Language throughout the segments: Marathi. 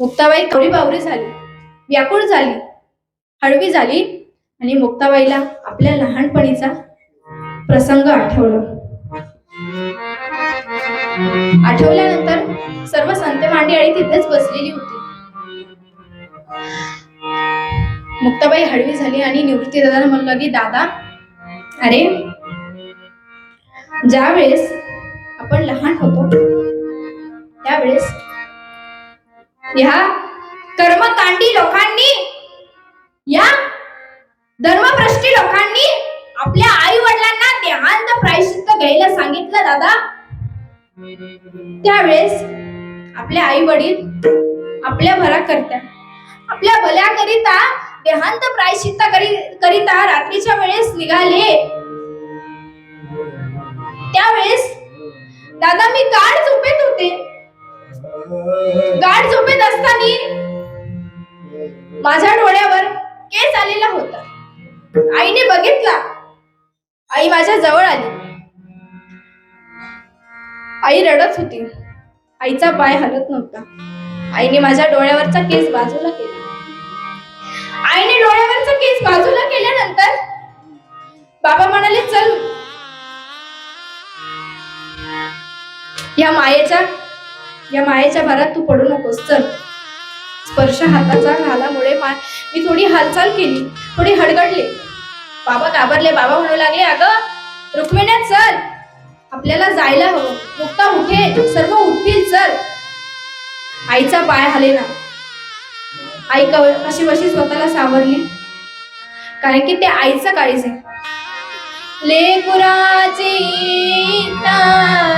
मुक्ताबाई कवळी बावरी झाली. व्याकुळ झाली. हळवी झाली आणि मुक्ताबाईला आपल्या लहानपणीचा प्रसंग आठवला. आठवल्यानंतर सर्व संत मांडी तिथेच बसलेली होती. मुक्ताबाई हळवी झाली आणि निवृत्ती दादाला म्हणलं की दादा अरे ज्या वेळेस आपण लहान होतो त्यावेळेस ह्या कर्मकांडी लोकांनी या धर्मभ्रष्टी लोकांनी आपल्या आई वडिलांना देहांत प्रायश्चित्त घ्यायला सांगितलं दादा. त्यावेळेस आपले आई वडील आपल्या भरा करता आपल्या भल्याकरिता देहांत प्रायश्चित्त करी करिता रात्रीच्या वेळेस निघाले. त्यावेळेस दादा मी काळ झोपेत होते. गाढ झोपेत असताना माझ्या डोळ्यावर केस आलेला होता. आईने बघितला. आई माझ्या जवळ आली. आई रडत होती. आईचा पाय हलत नव्हता. आईने माझ्या डोळ्यावरचा केस बाजूला केला. आईने डोळ्यावरचा केस बाजूला केल्यानंतर बाबा म्हणाले चल. या मायेच्या या मायेच्या भारात तू पडू नकोस चल. स्पर्श हाताचा झाल्यामुळे मा- मी थोडी हालचाल केली थोडी हडगडले. बाबा घाबरले बाबा म्हणू लागले अगं रुक्मिण्या चल. आपल्याला जायला हवं. मुक्ता उठे सर्व उठतील चल. आईचा पाय हलेना. आई कशी बशी स्वतःला सावरली. कारण की ते आईचं काळीज आहे. लेकुराची ता,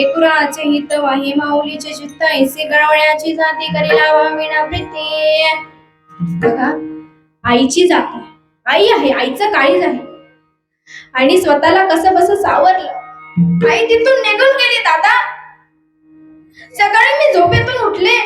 लेकुराचे हित वाही माऊलीचे चित्त ऐसे गळवण्याची जाती करी लावा प्रीती. बघा आईची जात. आहे आई आहे आईचं काळीज आहे. आणि स्वतःला कसं बस सावरलं. आई तिथून निघून गेली दादा. सकाळी मी झोपेतून उठले.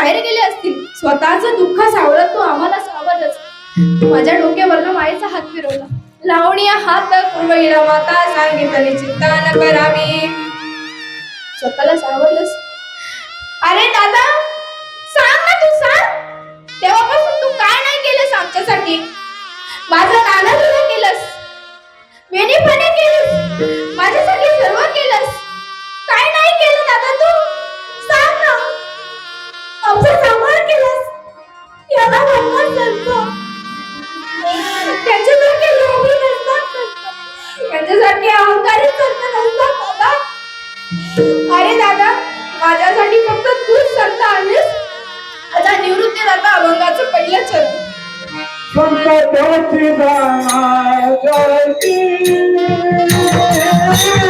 बाहेर गेले असतील. स्वतःच दुःख सावरत तू आम्हाला सावरच माझ्या डोक्यावरनं मायेचा हात फिरवला. लावणी हात पूर्वगिरा माता सांगितली चिंता न करावी. स्वतःला सावरलंस. अरे दादा सांग ना तू सांग. तेव्हापासून तू काय नाही केलंस आमच्यासाठी? माझं नाना तुला केलंस. वेणीपणे केलंस. माझ्यासाठी सर्व केलंस. काय नाही केलं दादा तू? त्यांच्यासारखे अहंकारी संत नसतात दादा अरे दादा माझ्यासाठी फक्त तूच संत आलीस आता निवृत्ती दादा अभंगाचं पहिलं चरण. संकटाची जाण्याची संकटाची